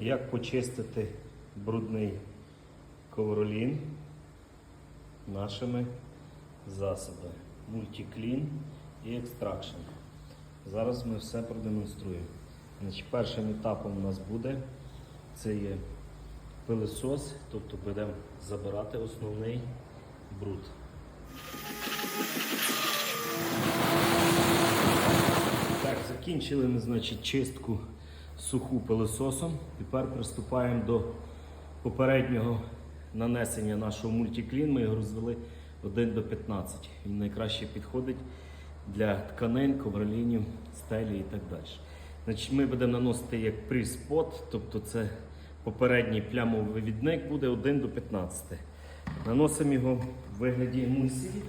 Як почистити брудний ковролін нашими засобами Multiclean і Extraction. Зараз ми все продемонструємо. Значить, першим етапом у нас буде це є пилисос, тобто будемо забирати основний бруд. Так, закінчили ми значить, чистку суху пилососом. Тепер приступаємо до попереднього нанесення нашого мультиклін. Ми його розвели 1 до 15. Він найкраще підходить для тканин, ковролінів, стелі і так далі. Значить, ми будемо наносити як пріспот, тобто це попередній плямовий вивідник буде 1 до 15. Наносимо його в вигляді емульсії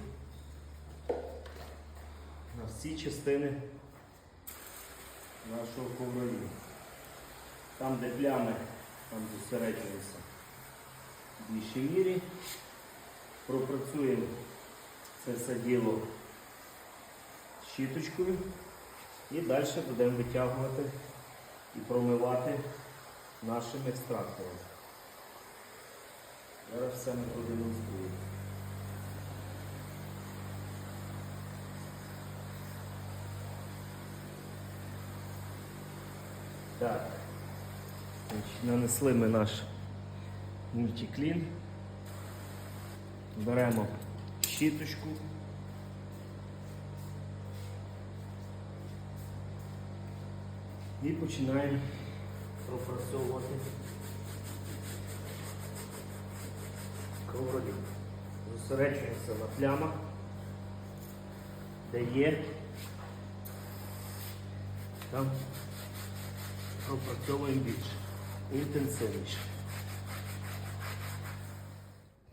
на всі частини нашого ковроліну. Там, де плями, там зосереджуємося в більшій мірі. Пропрацюємо це все діло щіточкою і далі будемо витягувати і промивати нашим екстрактором. Зараз все ми продемонструємо. Так. Нанесли ми наш мультиклін. Беремо щіточку. І починаємо пропрацьовувати ковролін. Зосереджуємося на плямах, де є. Там пропрацьовуємо більше, інтенсивніше.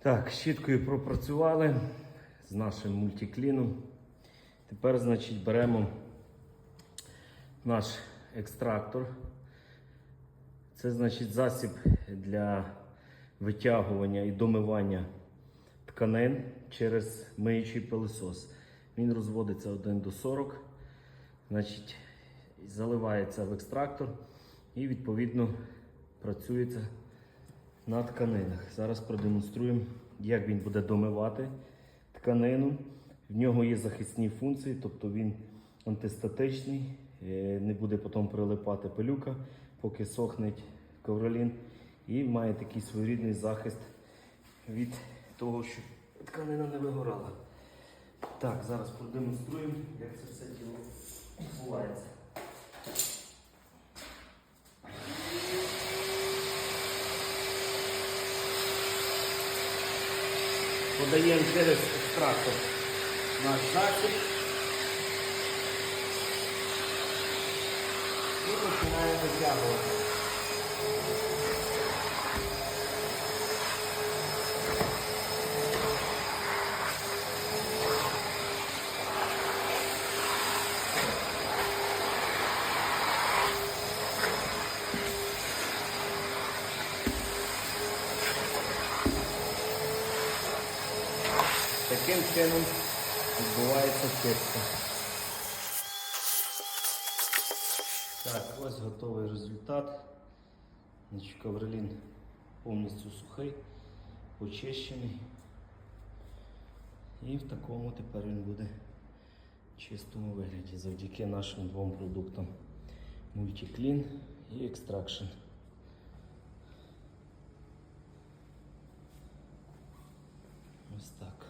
Так, щіткою пропрацювали з нашим мультикліном. Тепер, значить, беремо наш екстрактор. Це значить засіб для витягування і домивання тканин через миючий пилосос. Він розводиться 1 до 40. Значить, заливається в екстрактор і відповідно працюється на тканинах. Зараз продемонструємо, як він буде домивати тканину. В нього є захисні функції, тобто він антистатичний, е, не буде потім прилипати пилюка, поки сохне ковролін. І має такий своєрідний захист від того, щоб тканина не вигорала. Так, зараз продемонструємо, як це все діло відбувається. Подаємо через екстрактор наш засіб і починаємо витягувати. Таким чином відбувається чистка. Так, ось готовий результат. Ковролін повністю сухий, очищений. І в такому тепер він буде чистому вигляді завдяки нашим двом продуктам Multiclean і Extraction. Ось так.